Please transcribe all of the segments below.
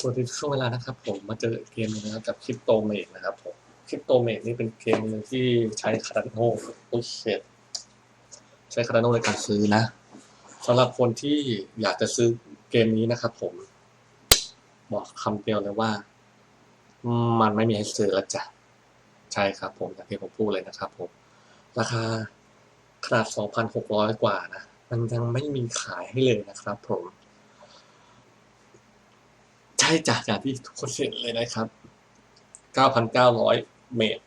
สวัสดีทุกช่วงเวลานะครับผมมาเจอเกมหนึงนะครับกับคริปโตเมดนะครับผมคริปโตเมดนี่เป็นเกมหนึ่งที่ใช้คาร์ดโนโอ้เชดใช้คาร์ดโนในการซื้อนะสำหรับคนที่อยากจะซื้อเกมนี้นะครับผม บอกคำเดียวเลยว่า มันไม่มีให้ซื้อแล้วจ้ะใช่ครับผมอย่างที่ผมพูดเลยนะครับผม ราคาขนาด 2,600 กว่านะ มันยังไม่มีขายให้เลยนะครับผม ช่จ้ะอย่างที่ทุกคนเห็นเลยนะครับ 9,900 เมตร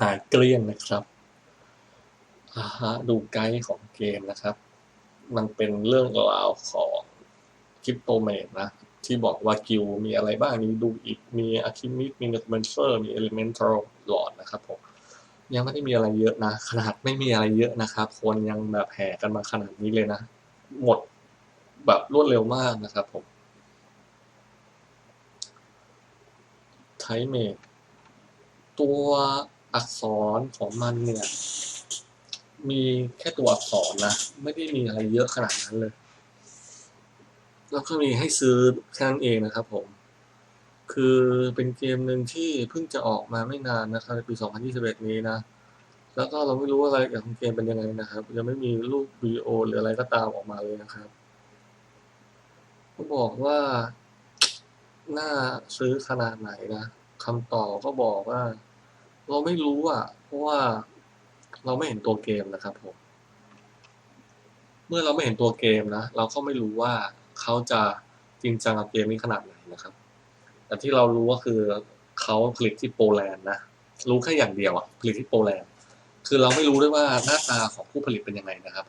หายเกลี้ยงนะครับดูไกด์ของเกมนะครับ มันเป็นเรื่องราวของคริปโตเมตนะ ที่บอกว่ากิลมีอะไรบ้าง มีดูอีก มีอะคิมิดมีเนคเมนเซอร์ มีเอลิเมนทัลหลอดนะครับผม ยังไม่ได้มีอะไรเยอะนะ ขนาดไม่มีอะไรเยอะนะครับ คนยังแบบแห่กันมาขนาดนี้เลยนะ หมดแบบรวดเร็วมากนะครับผม ไท เมดตัวอักษรของมันเนี่ย มีแค่ตัวอักษรนะ ไม่ได้มีอะไรเยอะขนาดนั้นเลย แล้วก็มีให้ซื้อแค่นั้นเองนะครับผม คือเป็นเกมหนึ่งที่เพิ่งจะออกมาไม่นานนะครับในปี 2021 นี้นะ แล้วก็เราไม่รู้ว่ารเอียดของเกมเป็นยังไงนะครับ ยังไม่มีรูปวิดีโอหรืออะไรก็ตามออกมาเลยนะครับก็บอกว่า น่าซื้อขนาดไหนนะ คำตอบก็บอกว่า เราไม่รู้อะ เพราะว่าเราไม่เห็นตัวเกมนะครับผม เมื่อเราไม่เห็นตัวเกมนะ เราก็ไม่รู้ว่าเขาจะจริงจังกับเกมนี้ขนาดไหนนะครับ แต่ที่เรารู้ก็คือเขาผลิตที่โปแลนด์นะ รู้แค่อย่างเดียวอะ ผลิตที่โปแลนด์ คือเราไม่รู้ด้วยว่าหน้าตาของผู้ผลิตเป็นยังไงนะครับ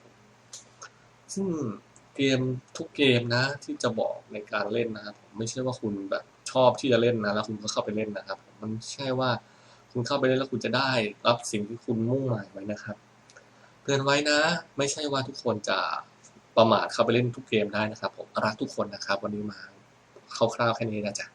ซึ่งเกมทุกเกมนะ ที่จะบอกในการเล่นนะครับผมไม่ใช่ว่าคุณแบบ ชอบที่จะเล่นนะแล้วคุณก็เข้าไปเล่นนะครับ มันไม่ใช่ว่าคุณเข้าไปเล่นแล้วคุณจะได้รับสิ่งที่คุณมุ่งหมายไว้นะครับเตือนไว้นะ ไม่ใช่ว่าทุกคนจะประมาทเข้าไปเล่นทุกเกมได้นะครับ ผมรักทุกคนนะครับ วันนี้มาคร่าวๆแค่นี้นะจ๊ะ